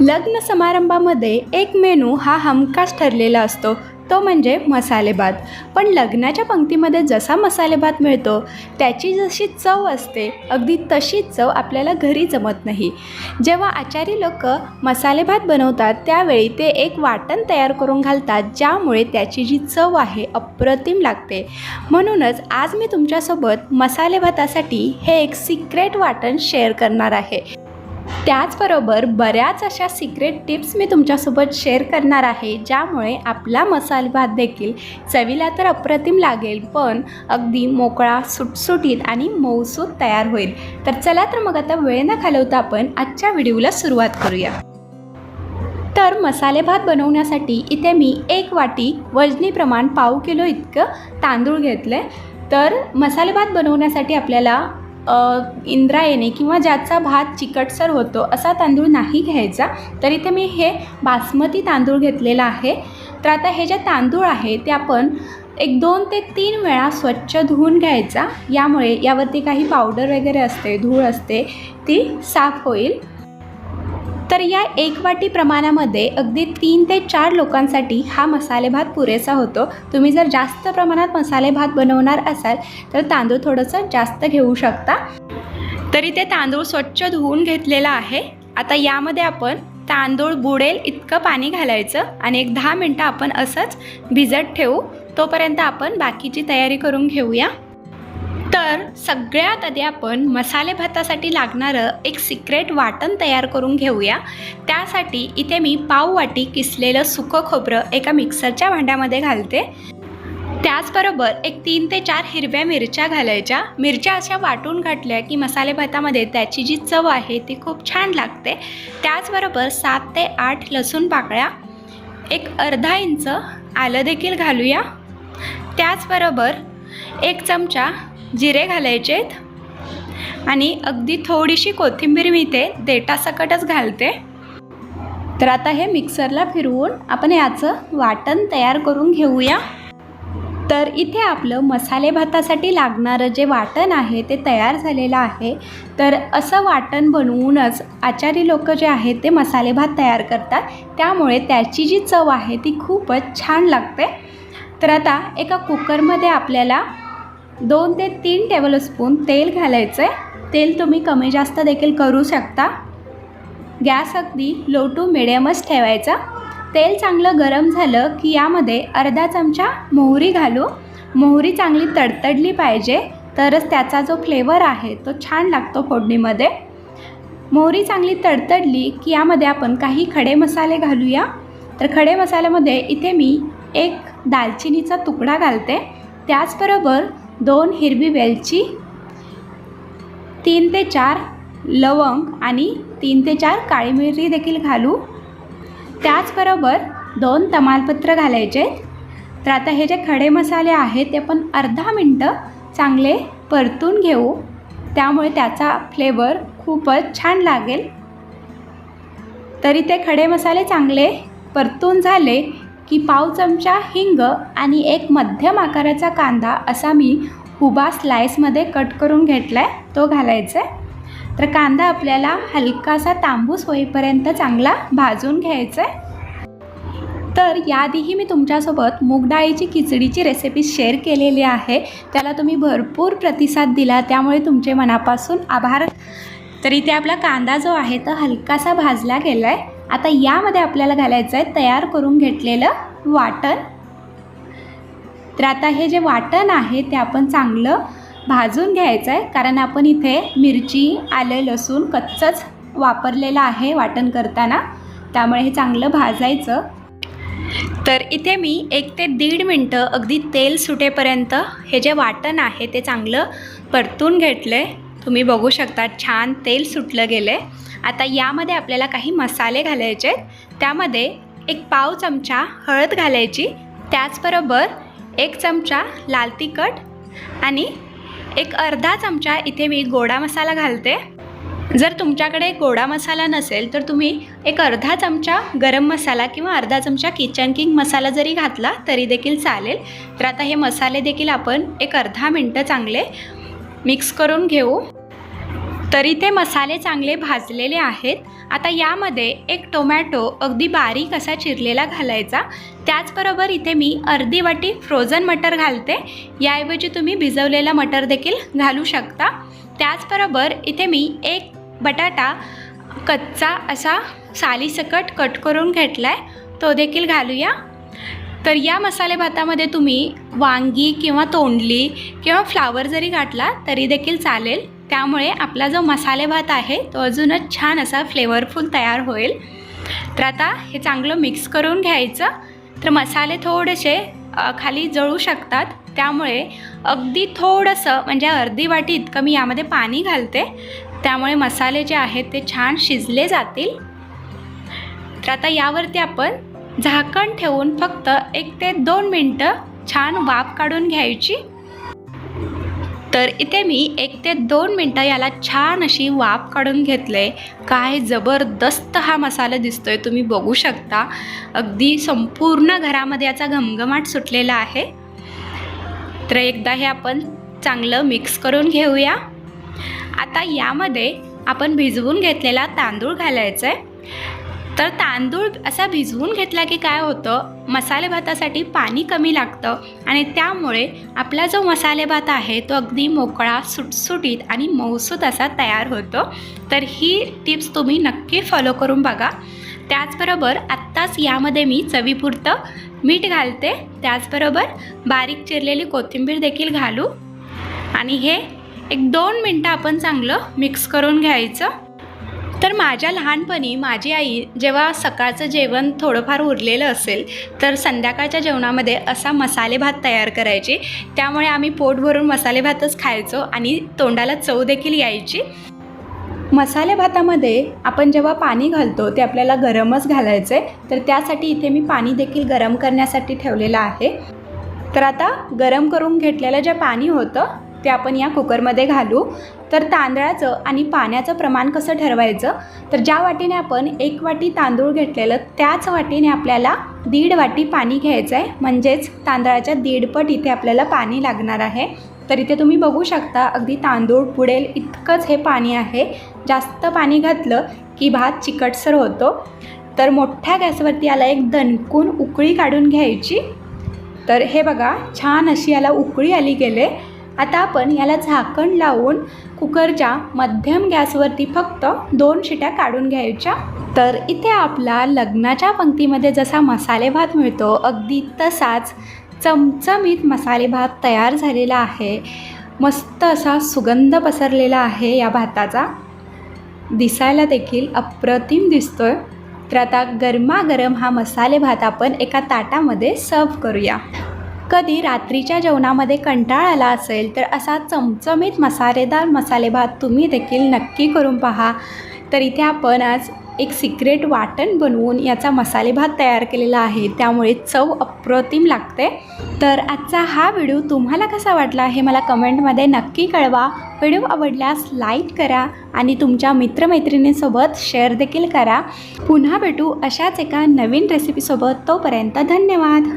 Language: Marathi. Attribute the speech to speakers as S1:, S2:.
S1: लग्न समारंभामध्ये एक मेनू हा हमखास ठरलेला असतो. तो म्हणजे मसालेभात पण लग्नाच्या पंक्तीमध्ये जसा मसालेभात मिळतो त्याची जशी चव असते अगदी तशीच चव आपल्याला घरी जमत नाही. जेव्हा आचारी लोक मसालेभात बनवतात त्यावेळी ते एक वाटण तयार करून घालतात ज्यामुळे त्याची जी चव आहे अप्रतिम लागते. म्हणूनच आज मी तुमच्यासोबत मसालेभातासाठी हे एक सिक्रेट वाटण शेअर करणार आहे. त्याचबरोबर बऱ्याच अशा सिक्रेट टिप्स मी तुमच्यासोबत शेअर करणार आहे ज्यामुळे आपला मसाल भात देखील चवीला तर अप्रतिम लागेल पण अगदी मोकळा सुटसुटीत आणि मऊसूत तयार होईल. तर चला तर मग आता वेळ न घालवता आपण आजच्या व्हिडिओला सुरुवात करूया. तर मसाले भात बनवण्यासाठी इथे मी एक वाटी वजनी प्रमाण पाव किलो इतकं तांदूळ घेतलं आहे तर मसाले भात बनवण्यासाठी आपल्याला इंद्रायणी किंवा ज्याचा भात चिकटसर होतो असा तांदूळ नाही घ्यायचा. तर इथे मी हे बासमती तांदूळ घेतलेला आहे. तर आता हे जे तांदूळ आहे ते आपण एक दोन ते तीन वेळा स्वच्छ धुवून घ्यायचा. यामुळे यावरती काही पावडर वगैरे असते धूळ असते ती साफ होईल. तर या एक वाटी प्रमाणामध्ये अगदी तीन ते चार लोकांसाठी हा मसाले भात पुरेसा होतो. तुम्ही जर जास्त प्रमाणात मसाले भात बनवणार असाल तर तांदूळ थोडंसं जास्त घेऊ शकता. तरी ते तांदूळ स्वच्छ धुवून घेतलेला आहे. आता यामध्ये आपण तांदूळ बुडेल इतकं पाणी घालायचं आणि एक दहा मिनटं आपण असंच भिजत ठेवू. तोपर्यंत आपण बाकीची तयारी करून घेऊया. तर सगळ्यात आधी आपण मसाले भातासाठी लागणारं एक सिक्रेट वाटण तयार करून घेऊया. त्यासाठी इथे मी पाव वाटी किसलेलं सुकं खोबरं एका मिक्सरच्या भांड्यामध्ये घालते. त्याचबरोबर एक तीन ते चार हिरव्या मिरच्या घालायच्या. मिरच्या अशा वाटून घातल्या की मसाले भातामध्ये त्याची जी चव आहे ती खूप छान लागते. त्याचबरोबर सात ते आठ लसूण पाकळ्या एक अर्धा इंच आलं देखील घालूया. त्याचबरोबर एक चमचा जिरे घालायचे आहेत. आणि अगदी थोडीशी कोथिंबीर मी ते देटासकटच घालते. तर आता हे मिक्सरला फिरवून आपण याचं वाटण तयार करून घेऊया. तर इथे आपलं मसाले भातासाठी लागणारं जे वाटण आहे ते तयार झालेलं आहे. तर असं वाटण बनवूनच आचारी लोक जे आहेत ते मसाले भात तयार करतात. त्यामुळे त्याची जी चव आहे ती खूपच छान लागते. तर आता एका कुकरमध्ये आपल्याला दोन ते तीन टेबलस्पून तेल घालायचं आहे तेल तुम्ही कमी जास्त देखील करू शकता. गॅस अगदी लो टू मिडियमच ठेवायचा. तेल चांगलं गरम झालं की यामध्ये अर्धा चमचा मोहरी घालू. मोहरी चांगली तडतडली पाहिजे तरच त्याचा जो फ्लेवर आहे तो छान लागतो फोडणीमध्ये. मोहरी चांगली तडतडली की यामध्ये आपण काही खडे मसाले घालूया. तर खडे मसाल्यामध्ये इथे मी एक दालचिनीचा तुकडा घालते. त्याचबरोबर दोन हिरवी वेलची तीन ते चार लवंग आणि तीन ते चार काळी मिरी देखील घालू. त्याचबरोबर दोन तमालपत्र घालायचे. तर आता हे जे खडे मसाले आहेत ते आपण अर्धा मिनटं चांगले परतून घेऊ. त्यामुळे त्याचा फ्लेवर खूपच छान लागेल. तरी ते खडे मसाले चांगले परतून झाले. की पाव चमचा हिंग आणि एक मध्यम आकाराचा कांदा असा मी उभा स्लाईसमध्ये कट करून घेतला आहे तो घालायचा आहे तर कांदा आपल्याला हलकासा तांबूस होईपर्यंत चांगला भाजून घ्यायचा आहे तर याआधीही मी तुमच्यासोबत मूगडाळीची खिचडीची रेसिपी शेअर केलेली आहे. त्याला तुम्ही भरपूर प्रतिसाद दिला त्यामुळे तुमचे मनापासून आभार. तर इथे आपला कांदा जो आहे तो हलकासा भाजला गेला आहे आता यामध्ये आपल्याला घालायचं आहे तयार करून घेतलेलं वाटण. तर आता हे जे वाटण आहे ते आपण चांगलं भाजून घ्यायचं आहे कारण आपण इथे मिरची आलं लसूण कच्चंच वापरलेलं आहे वाटण करताना. त्यामुळे हे चांगलं भाजायचं. तर इथे मी एक ते दीड मिनटं अगदी तेल सुटेपर्यंत हे जे वाटण आहे ते चांगलं परतून घेतलं आहे तुम्ही बघू शकता छान तेल सुटलं गेलं आहे आता यामध्ये आपल्याला काही मसाले घालायचे आहेत. त्यामध्ये एक पाव चमचा हळद घालायची. त्याचबरोबर एक चमचा लाल तिखट आणि एक अर्धा चमचा इथे मी गोडा मसाला घालते. जर तुमच्याकडे गोडा मसाला नसेल तर तुम्ही एक अर्धा चमचा गरम मसाला किंवा अर्धा चमचा किचन किंग मसाला जरी घातला तरी देखील चालेल. तर आता हे मसाले देखील आपण एक अर्धा मिनटं चांगले मिक्स करून घेऊ. तर इथे मसाले चांगले भाजलेले आहेत. आता यामध्ये एक टोमॅटो अगदी बारीक असा चिरलेला घालायचा. त्याचबरोबर इथे मी अर्धी वाटी फ्रोझन मटर घालते. याऐवजी तुम्ही भिजवलेला मटर देखील घालू शकता. त्याचबरोबर इथे मी एक बटाटा कच्चा असा सालीसकट कट करून घेतला आहे तो देखील घालूया. तर या मसाले भातामध्ये तुम्ही वांगी किंवा तोंडली किंवा फ्लावर जरी घातला तरी देखील चालेल. त्यामुळे आपला जो मसाले भात आहे तो अजूनच छान असा फ्लेवरफुल तयार होईल. तर आता हे चांगलं मिक्स करून घ्यायचं. तर मसाले थोडेसे खाली जळू शकतात. त्यामुळे अगदी थोडंसं म्हणजे अर्धी वाटी इतकं मी यामध्ये पाणी घालते. त्यामुळे मसाले जे आहेत ते छान शिजले जातील. तर आता यावरती आपण झाकण ठेवून फक्त एक ते दोन मिनटं छान वाफ काढून घ्यायची. तर इथे मी एक ते दोन मिनटं याला छान अशी वाफ काढून घेतले काय जबरदस्त हा मसाला दिसतोय तुम्ही बघू शकता. अगदी संपूर्ण घरामध्ये याचा घमघमाट सुटलेला आहे. तर एकदा हे आपण चांगलं मिक्स करून घेऊया. आता यामध्ये आपण भिजवून घेतलेला तांदूळ घालायचा आहे तर तांदूळ असा भिजवून घेतला की काय होतं? मसाले भातासाठी पाणी कमी लागतं आणि त्यामुळे आपला जो मसाले भात आहे तो अगदी मोकळा सुटसुटीत आणि मौसूत असा तयार होतो. तर ही टिप्स तुम्ही नक्की फॉलो करून बघा. त्याचबरोबर आत्ताच यामध्ये मी चवीपुरतं मीठ घालते. त्याचबरोबर बारीक चिरलेली कोथिंबीर देखील घालू. आणि हे एक दोन मिनटं आपण चांगलं मिक्स करून घ्यायचं. तर माझ्या लहानपणी माझी आई जेव्हा सकाळचं जेवण थोडंफार उरलेलं असेल तर संध्याकाळच्या जेवणामध्ये असा मसाले भात तयार करायची. त्यामुळे आम्ही पोट भरून मसाले भातच खायचो आणि तोंडाला चव देखील यायची. मसाले भातामध्ये आपण जेव्हा पाणी घालतो ते आपल्याला गरमच घालायचं आहे तर त्यासाठी इथे मी पाणी देखील गरम करण्यासाठी ठेवलेलं आहे. तर आता गरम करून घेतलेलं जे पाणी होतं ते आपण या कुकरमध्ये घालू. तर तांदळाचं आणि पाण्याचं प्रमाण कसं ठरवायचं? तर ज्या वाटीने आपण एक वाटी तांदूळ घेतलेलं त्याच वाटीने आपल्याला दीड वाटी पाणी घ्यायचं आहे. म्हणजेच तांदळाच्या दीडपट इथे आपल्याला पाणी लागणार आहे. तर इथे तुम्ही बघू शकता अगदी तांदूळ पुडेल इतकंच हे पाणी आहे. जास्त पाणी घातलं की भात चिकटसर होतो. तर मोठ्या गॅसवरती याला एक दणकून उकळी काढून घ्यायची. तर हे बघा छान अशी याला उकळी आली गेले. आता आपण याला झाकण लावून कुकरच्या मध्यम गॅसवरती फक्त दोन शिट्या काढून घ्यायच्या. तर इथे आपला लग्नाच्या पंक्तीमध्ये जसा मसाले भात मिळतो अगदी तसाच चमचमीत मसाले भात तयार झालेला आहे. मस्त असा सुगंध पसरलेला आहे या भाताचा. दिसायला देखील अप्रतिम दिसतोय. तर आता गरमागरम हा मसाले भात आपण एका ताटामध्ये सर्व करूया. कधी रात्रीच्या जेवणामध्ये कंटाळ आला असेल तर असा चमचमीत मसालेदार मसाले भात तुम्ही देखील नक्की करून पहा. तर इथे आपण आज एक सिक्रेट वाटण बनवून याचा मसाले भात तयार केलेला आहे. त्यामुळे चव अप्रतिम लागते. तर आजचा हा व्हिडिओ तुम्हाला कसा वाटला हे मला कमेंटमध्ये नक्की कळवा. व्हिडिओ आवडल्यास लाईक करा आणि तुमच्या मित्रमैत्रिणींसोबत शेअर देखील करा. पुन्हा भेटू अशाच एका नवीन रेसिपीसोबत तोपर्यंत धन्यवाद.